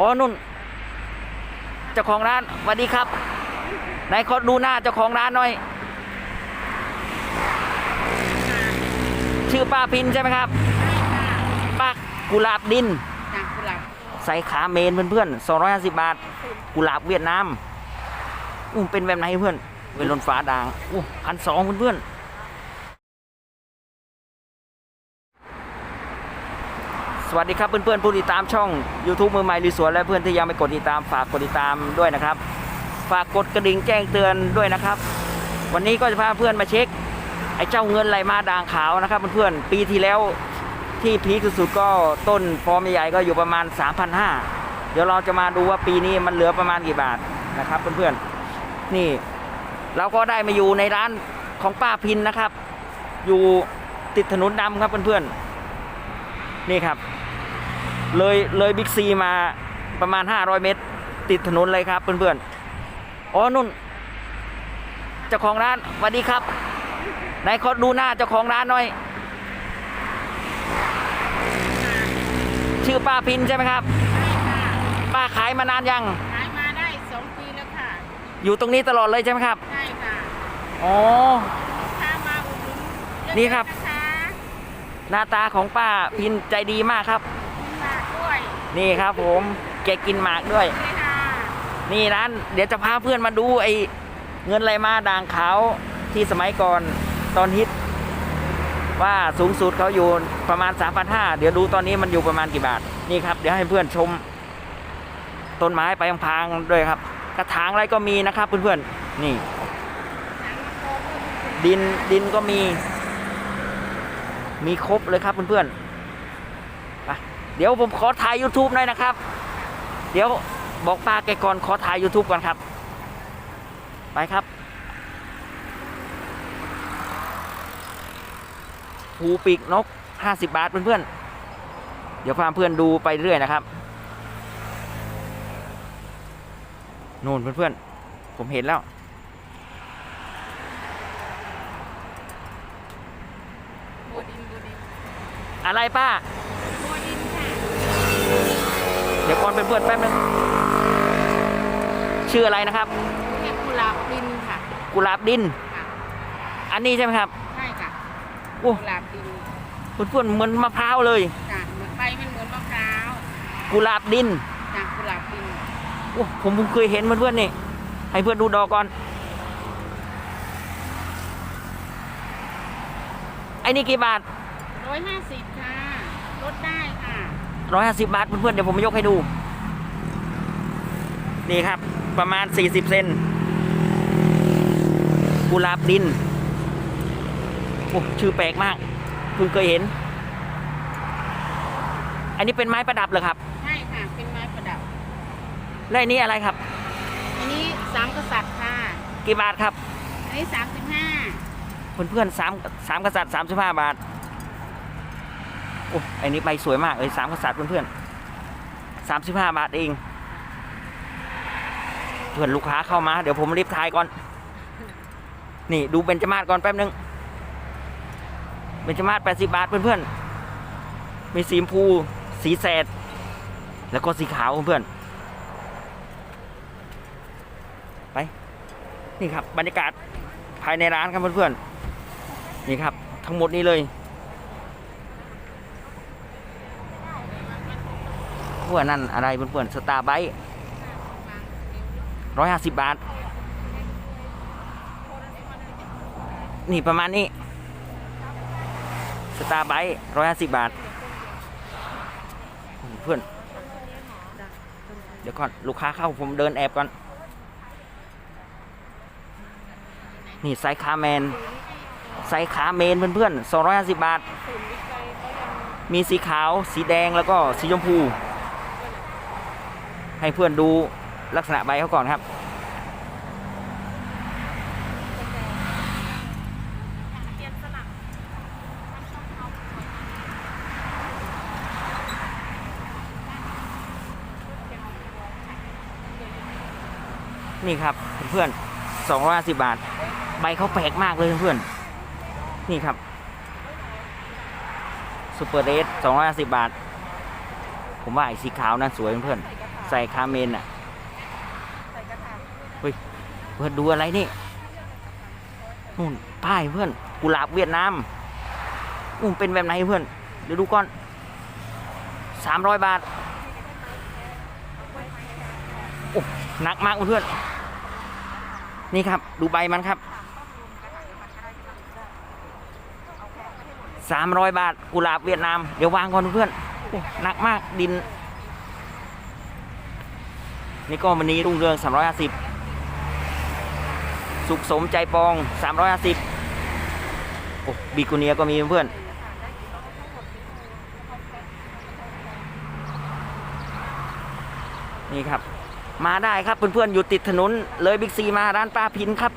อ๋อนุ่นเจ้าของร้านสวัสดีครับไหนขอดูหน้าเจ้าของร้านหน่อย ชื่อป้าพินใช่ไหมครับป้ากุหลาบดินจากกุหลาบใส่ขาเมนเพื่อนๆ250 บาท กุหลาบเวียดนามอู้เป็นแบบไหนเพื่อน เป็นรนฟ้าด่างอู้พันสองเพื่อนๆ สวัสดีครับเพื่อนๆผู้ติดตามช่อง YouTube มือใหม่รีสวนและเพื่อนที่ยังไม่กดติดตามฝากกดติดตามด้วยนะครับ ฝากกดกระดิ่งแจ้งเตือนด้วยนะครับ วันนี้ก็จะพาเพื่อนมาเช็ค ไอ้เจ้าเงินไหลมาด่างขาวนะครับเพื่อนๆปีที่แล้วที่พีคสุดๆก็ต้นฟอร์มใหญ่ๆก็อยู่ประมาณ 3,500 เดี๋ยวเราจะมาดูว่าปีนี้มันเหลือประมาณกี่บาทนะครับเพื่อนๆนี่ เราก็ได้มาอยู่ในร้านของป้าพินนะครับ อยู่ติดถนนดำครับเพื่อนๆนี่ครับ เลยเลยบิ๊กซีมาประมาณ 500 เมตร ติดถนนเลยครับเพื่อนๆอ๋อนุ่นเจ้าของร้านสวัสดีครับไหนขอดูหน้าเจ้าของร้านหน่อย ชื่อป้าพินใช่ไหมครับป้าขายมานานยังขายมาได้สองปีแล้วค่ะ อยู่ตรงนี้ตลอดเลยใช่ไหมครับใช่ค่ะอ๋อลูกค้ามาอุดหนุนเยอะนี่ครับนะคะหน้าตาของป้าพินใจดีมากครับ กินหมากด้วย นี่ครับผมแกกินหมากด้วยเลยค่ะนี่ร้านเดี๋ยวจะพาเพื่อนมาดูไอ้เงินไหลมาด่างขาวที่สมัยก่อนตอนฮิต ว่าสูงสุดเขาอยู่ประมาณ 3,500 เดี๋ยวดูตอนนี้มันอยู่ประมาณกี่บาท นี่ครับ เดี๋ยวให้เพื่อนชม ต้นไม้ไปพังๆด้วยครับ กระถางอะไรก็มีนะครับ เพื่อนๆ นี่ ดินดินก็มี มีครบเลยครับเพื่อนๆไป เดี๋ยวผมขอถ่าย YouTube หน่อยนะครับ เดี๋ยวบอกป้าแกก่อนขอถ่าย YouTube ก่อนครับ ไปครับภูปีกนก 50 บาทเพื่อนๆ เดี๋ยวพาเพื่อนดูไปเรื่อยนะครับนู่นเพื่อนๆ ผมเห็นแล้ว อะไรป้า เดี๋ยวก่อนเป็นเพื่อนแป๊บนึงชื่ออะไรนะครับเรียกกุหลาบดินค่ะกุหลาบดิน ค่ะอันนี้ใช่ไหมครับ ใช่ค่ะโอ้ กุหลาบดินเพื่อนๆเหมือนมะพร้าวเลย จ้ะเหมือนใบมันเหมือนมะพร้าวกุหลาบดินจากกุหลาบดินโอ้ผมเพิ่งเคยเห็นเพื่อนๆนี่ ให้เพื่อนดูดอกก่อนไอ้นี่กี่บาทร้อยห้าสิบค่ะ 150 บาท เพื่อนๆ เดี๋ยวผมมายกให้ดู นี่ครับ ประมาณ 40 เซนกุหลาบดิน โอ้ ชื่อแปลกมากคุณเคยเห็น อันนี้เป็นไม้ประดับเหรอครับ ใช่ค่ะ เป็นไม้ประดับ และอันนี้อะไรครับ อันนี้สามกษัตริย์ค่ะ กี่บาทครับ อันนี้สามสิบห้าเพื่อนๆสามสามกษัตริย์สามสิบห้าบาท อ้อันนี้ใบสวยมากเลยสามกษัตริย์เพื่อนๆสามสิบห้าบาทเอง เพื่อนลูกค้าเข้ามา เดี๋ยวผมรีบถ่ายก่อน นี่ดูเบญจมาศก่อนแป๊บนึง เบญจมาศแปดสิบาทเพื่อนๆ มีสีชมพู สีแสด แล้วก็สีขาวเพื่อนๆ ไป นี่ครับบรรยากาศภายในร้านครับเพื่อนๆ นี่ครับทั้งหมดนี้เลย พวกนั่นอะไรเพื่อนๆสตาร์ไบร้อยห้าสิบบาท นี่ประมาณนี้สตาร์ไบร้อยห้าสิบบาท เพื่อน เดี๋ยวก่อน ลูกค้าเข้าผมเดินแอบก่อน นี่ไซส์คาแมนไซส์ขาเมนเพื่อนๆ250บาท มีสีขาว สีแดงแล้วก็สีชมพู ให้เพื่อนดูลักษณะใบเขาก่อนครับ นี่ครับเพื่อนๆ250บบาท ใบเขาแปลกมากเลยเพื่อน นี่ครับซูเปอร์เรส250บาท ผมว่าไอ้สีขาวนั่นสวยเพื่อน ส่คาเมนอะเฮ้ยเพื่อนดูอะไรนี่นู่นป้ายเพื่อนกุหลาบเวียดนามนู่นเป็นแบบไหนเพื่อนเดี๋ยวดูก่อนสามร้อยบาทโอ้หนักมากเพื่อน นี่ครับ ดูใบมันครับสามร้อยบาทกุหลาบเวียดนาม เดี๋ยววางก่อนเพื่อนโอ้หนักมากดิน นี่ก็มันนี้รุ่งเรืองสามร้อยห้าสิบสุขสมใจปองสามร้อยห้าสิบโอ้บิกูเนียก็มีเพื่อนนี่ครับ มาได้ครับเพื่อนๆอยู่ติดถนน เลยบิ๊กซีมาร้านป้าพินครับ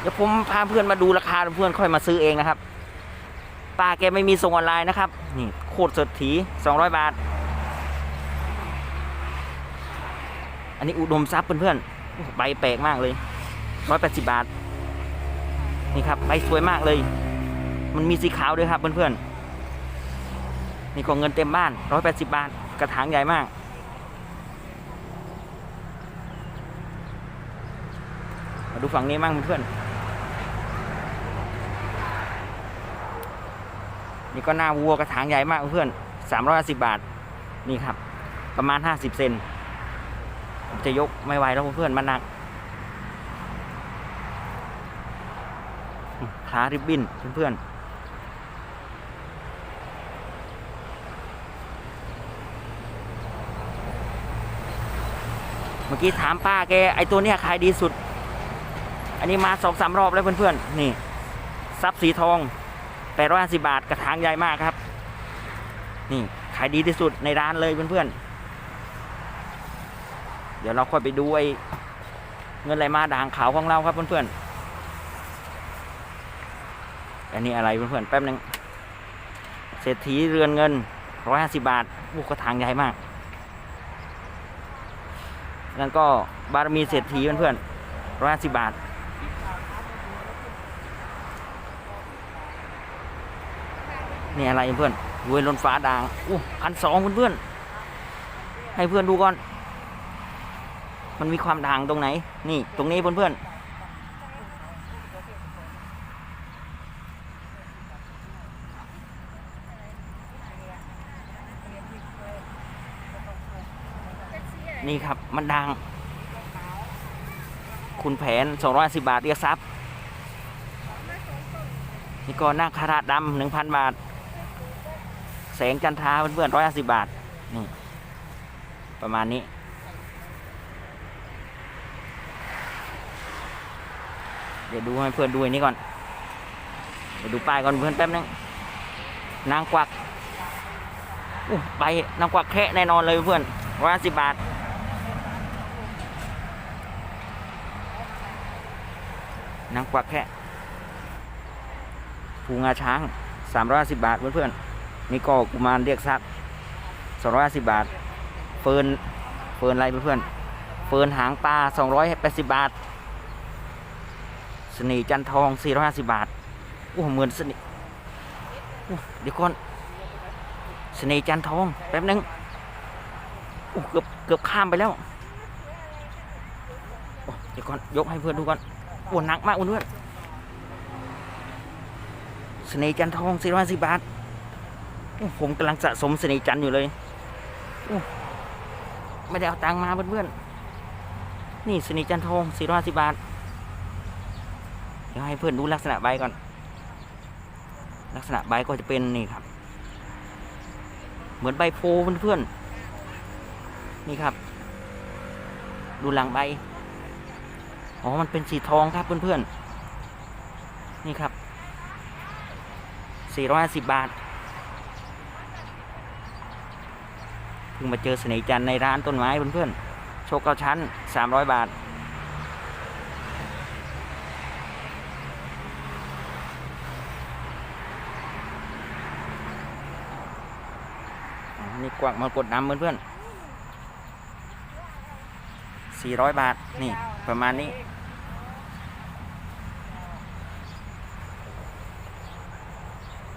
เดี๋ยวผมพาเพื่อนมาดูราคาเพื่อนค่อยมาซื้อเองนะครับป้าแกไม่มีส่งออนไลน์นะครับ นี่โคตรสดถี200 บาท อันนี้อุดมทรัพย์เพื่อนๆโอ้ใบแปลกมากเลย180บาท นี่ครับใบสวยมากเลย มันมีสีขาวด้วยครับเพื่อนๆนี่ก็เงินเต็มบ้าน180บาท กระถางใหญ่มาก มาดูฝั่งนี้มั่งเพื่อนๆนี่ก็หน้าวัวกระถางใหญ่มากเพื่อนสามร้อยสิบบาท นี่ครับ ประมาณห้าสิบเซน จะยกไม่ไหวแล้วเพื่อนมันหนักขาริบบิ้นเพื่อนเมื่อกี้ถามป้าแกไอตัวเนี้ยขายดีสุด อันนี้มาสองสามรอบแล้วเพื่อนๆนี่ซับสีทองแปดร้อยห้าสิบาทกระถางใหญ่มากครับ นี่ขายดีที่สุดในร้านเลยเพื่อนๆ เดี๋ยวเราค่อยไปดูไอ้เงินไหลมาด่างขาวของเราครับเพื่อนๆ อันนี้อะไรเพื่อนๆ แป๊บนึง เศรษฐีเรือนเงินร้อยห้าสิบาทโอ้กระถางใหญ่มาก นั่นก็บารมีเศรษฐีเพื่อนๆร้อยห้าสิบาทนี่อะไรเพื่อนรวยล้นฟ้าด่างอู้พันสองเพื่อนๆ ให้เพื่อนดูก่อน มันมีความด่างตรงไหน นี่ ตรงนี้เพื่อนๆ นี่ครับ มันด่าง คุณแผน210บาท เรียกทรัพย์นี่ก็หน้าคาราดดำหนึ่งพันบาท แสงจันทราเพื่อนๆร้อยห้าสิบบาท นี่ ประมาณนี้ เดี๋ยวดูให้เพื่อนดูอันนี้ก่อน เดี๋ยวดูป้ายก่อนเพื่อนแป๊บนึง นางกวักไปนางกวักแค่แน่นอนเลยเพื่อนร้อยสิบบาท นางกวักแค่ภูงาช้าง350บบาทเพื่อนๆนี่ก็กุมารเรียกทรัพย์250บาท เฟิร์น เฟิร์นอะไรเพื่อนๆเฟิร์นหางปลา280บาท สนีจันทอง 450 บาท โอ้เหมือนสนีโอ้เดี๋ยวก่อนสนีจันทองแป๊บนึงโอ้เกือบเกือบข้ามไปแล้วเดี๋ยวก่อนยกให้เพื่อนดูก่อนโอ้หนักมากเพื่อนเสน่ห์จันทองสี่ร้อยสิบบาทผมกำลังสะสมเสน่ห์จันอยู่เลยไม่ได้เอาตังค์มาเพื่อนๆนี่เสน่ห์จันทองสี่ร้อยสิบบาท ยวให้เพื่อนดูลักษณะใบก่อน ลักษณะใบก็จะเป็นนี่ครับ เหมือนใบโพเพื่อนๆนี่ครับ ดูหลังใบอ๋อมันเป็นสีทองครับเพื่อนๆนี่ครับ450บาทเพิ่งมาเจอเสน่ห์จันในร้านต้นไม้เพื่อนๆโชคเก้าชั้น 300 บาท กวากมรกตดำเพื่อนๆสี่ร้อยบาท นี่ ประมาณนี้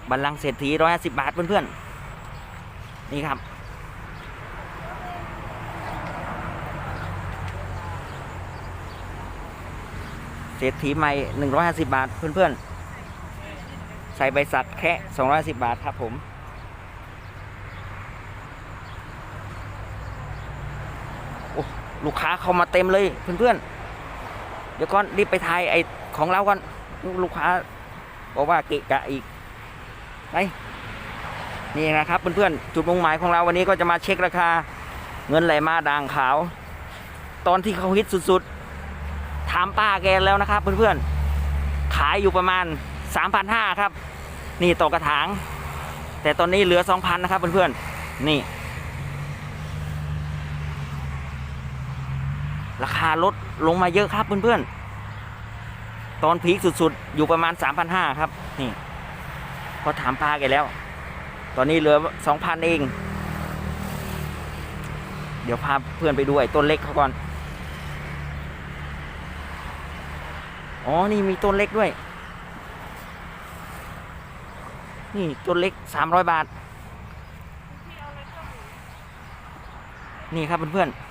บอลลังเศรษฐีร้อยห้าสิบบาทเพื่อนๆ นี่ครับเศรษฐีใหม่ 150 บาท เพื่อนๆ ใส่ใบสัตว์แค่250 บาท ครับผม ลูกค้าเข้ามาเต็มเลยเพื่อนๆ เดี๋ยวก่อนรีบไปทายไอ้ของเราก่อนลูกค้าบอกว่าเกะกะอีกไปนี่นะครับเพื่อนๆจุดมุ่งหมายของเราวันนี้ก็จะมาเช็คราคา เงินไหลมาด่างขาว ตอนที่เขาฮิตสุดๆถามป้าแกแล้วนะครับเพื่อนๆขายอยู่ประมาณ 3,500 ครับ นี่ต่อกระถาง แต่ตอนนี้เหลือ 2,000 นะครับเพื่อนๆนี่ ราคาลดลงมาเยอะครับเพื่อนๆ ตอนพีคสุดๆ อยู่ประมาณ 3,500 ครับ นี่ พอถามป้าแกแล้ว ตอนนี้เหลือ 2,000 เอง เดี๋ยวพาเพื่อนไปดูไอ้ต้นเล็กเขาก่อน อ๋อ นี่มีต้นเล็กด้วย นี่ต้นเล็ก 300 บาท นี่ครับเพื่อนๆ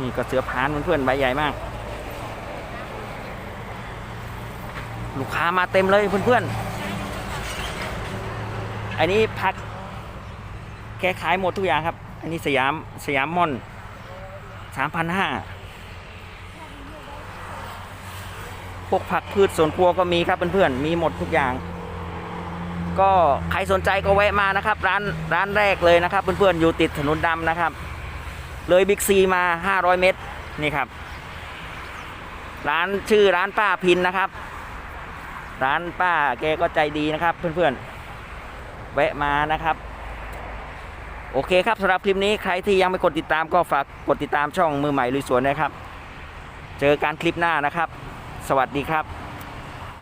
นี่ก็เสือพานเพื่อนๆใบใหญ่มาก ลูกค้ามาเต็มเลยเพื่อนๆ อันนี้พักแค่ขายหมดทุกอย่างครับ อันนี้สยามสยามมอนสามพันห้าพวกผักพืชสวนครัวก็มีครับเพื่อนๆ มีหมดทุกอย่าง ก็ใครสนใจก็แวะมานะครับ ร้านร้านแรกเลยนะครับ เพื่อนๆ อยู่ติดถนนดำนะครับ เลยบิ๊กซีมา 500 เมตรนี่ครับ ร้านชื่อร้านป้าพินนะครับ ร้านป้าแกก็ใจดีนะครับ เพื่อนๆแวะมานะครับโอเคครับสำหรับคลิปนี้ใครที่ยังไม่กดติดตามก็ฝากกดติดตามช่องมือใหม่ลุยสวนนะครับ เจอการคลิปหน้านะครับ สวัสดีครับ